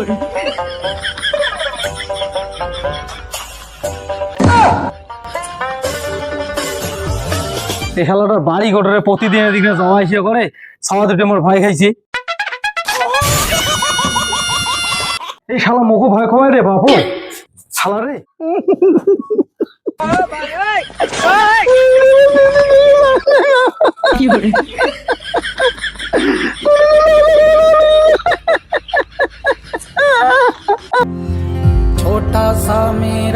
এই শালাটার বাড়ি ঘটরে প্রতিদিন এদিকে জমা এসে করে সামা দুটো আমার ভয় খাইছে। এই শালা মুখো ভয় খাওয়াই রে বাপু। শালা রে।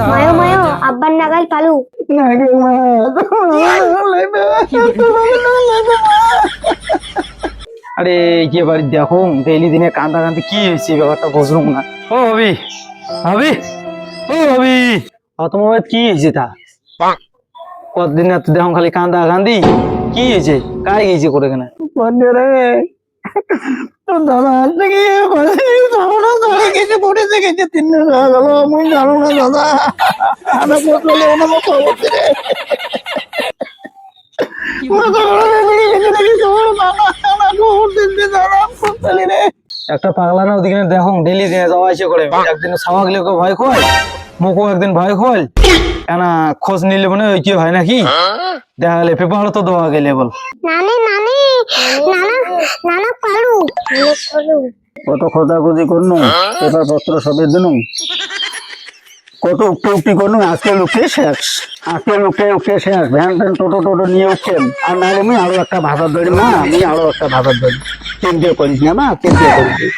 মায়ো মায়ো আব্বার নাগাল পালু আরে কি বাড়ি দেখো ডেইলি দিনে কান্দা কান্দে কি হয়েছে ব্যাপারটা বুঝলাম না। ও ভাবি। ভাবি। ও ভাবি। তোমার কি হয়েছে তা? কতদিন এত দেখো খালি কান্দা কান্দি কি হয়েছে? কার গিয়েছে করে কেনা দাদা দাদা ধরে তিন দিন হয়ে গেল আমি জানো না দাদা। আমি বললে ওনার মতো অবস্থা রে। একটা পাগলা না ওদিকে দেখো ডেলি দিনে যাওয়া আসে করে। একদিন সামাগলে ভয় খোল মুখো একদিন ভয় খোল। কেনা খোঁজ নিলে মানে ওই কি হয় নাকি? দেখা গেলে পেপার তো দেওয়া গেলে বল। নানে নানে নানা নানা। পালু। পালু। কত খোঁজাখুঁজি করনু? পেপার পত্র সবের দিন? কত উঠতে উঠতে করনু? আজকে লুকে শেষ। আজকে লুকে উঠে শেষ। ভ্যান ভ্যান টোটো টোটো নিয়ে উঠছেন আর নাহলে আমি আরও একটা ভাষার ধরি না আমি আরও একটা ভাষার ধরি। তিনটে করিস না মা তিনটে করিস।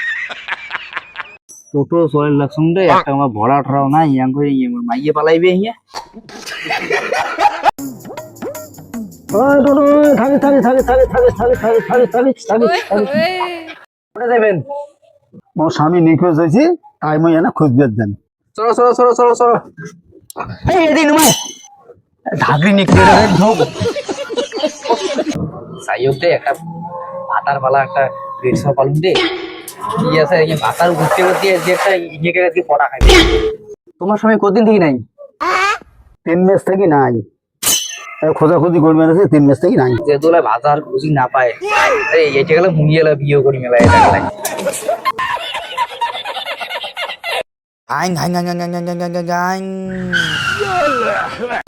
টোটো লাখ সঙ্গে একটা আমার ভরা ঠরাও নাই ইয়াং করে ইয়ে মাইয়ে পালাইবে হিয়া টোটো থাকি থাকি থাকি থাকি থাকি থাকি থাকি থাকি থাকি থাকি থাকি যাবেন। মোর স্বামী নিখোঁজ হয়েছে, তাই মই এনে খুঁজবে দেন। চলো চলো চলো চলো চলো। এই এদিন ঢাকরি নিকলে রে ঢোক সাইয়তে একটা পালা একটা বেডশপ পালুন দে। ঠিক আছে, এই ভাতার ঘুরতে ঘুরতে যে একটা ইয়েকে আজকে পড়া তোমার স্বামী কতদিন থেকে নাই? তিন মাস থেকে নাই। খোঁজাখুঁজি করবে না তিন মাস থেকে নাই। যে দোলা ভাতার বুঝি না পায়, এই এটা গেলে মুড়িয়ে বিয়ে করি মেলা আইন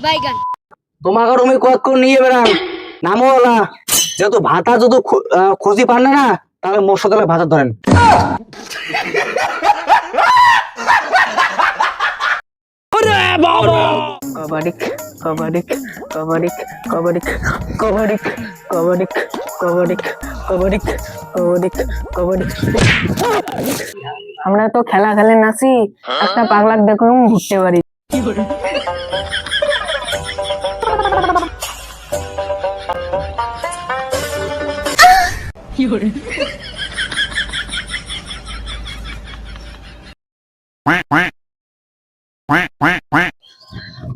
বাইগান তোমাকে রুমে কত করে নিয়ে বেড়ান নামও ওলা যেহেতু ভাতা যদি খুঁজি পান না তাহলে মোর সাথে ভাতা ধরেন কবাডি কবাডি কবাডি কবাডি কবাডি কবাডি কবাডি কবাডি কবাডি কবাডি আমরা তো খেলা খেলে নাচি একটা পাগলাক দেখুন ঘুরতে পারি।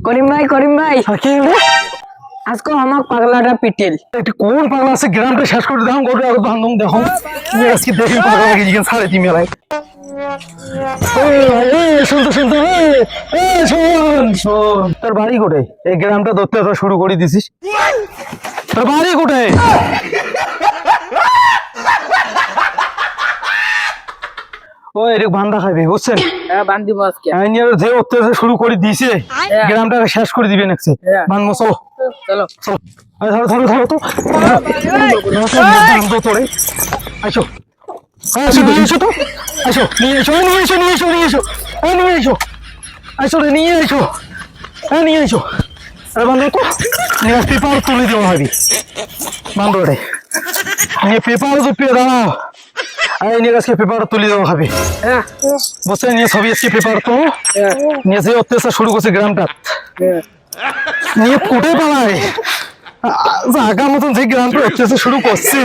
করিম ভাই করিম ভাই। আজকে আমার পাগলাটা পিটিল। এটা কোন পাগলা আছে? গ্রামটা শেষ করে গোটা বান্ধব দেখো। তুমি আজকে দেখি পাগলা লাগে জিজ্ঞেস ছাড়ে তুমি মেলায় শুনতো শুনতো শোন। শোন। তোর বাড়ি এই গ্রামটা ধরতে তো শুরু করে দিছিস। তোর বাড়ি ও এর বান্ধা খাইবে বুঝছেন? হ্যাঁ বান্দি আজকে আইনিয়ার যে অত্যাচার শুরু করে দিয়েছে গ্রামটাকে শেষ করে দিবে নাকি হ্যাঁ। বান্ধব চলো। চলো চলো আরে ধরো ধরো ধরো তো বান্ধব তোরে আসো আসো নিয়ে এসো তো আসো নিয়ে এসো এই নিয়ে এসো নিয়ে এসো নিয়ে এসো এই নিয়ে এসো আসো রে নিয়ে এসো এই নিয়ে এসো আরে বান্ধব তো নিয়ে পেপার তুলে দেওয়া হবে বান্ধব রে নিয়ে পেপার তো পেয়ে দাঁড়াও এই নিয়ে আজকে পেপার তুলে দেওয়া হবে হ্যাঁ বসে নিয়ে সবই আজকে পেপার তো হ্যাঁ নিয়ে অত্যাচার শুরু করছে গ্রামটা হ্যাঁ নিয়ে ফুটে পালায় জাগা মতন যে গ্রাম শুরু করছে।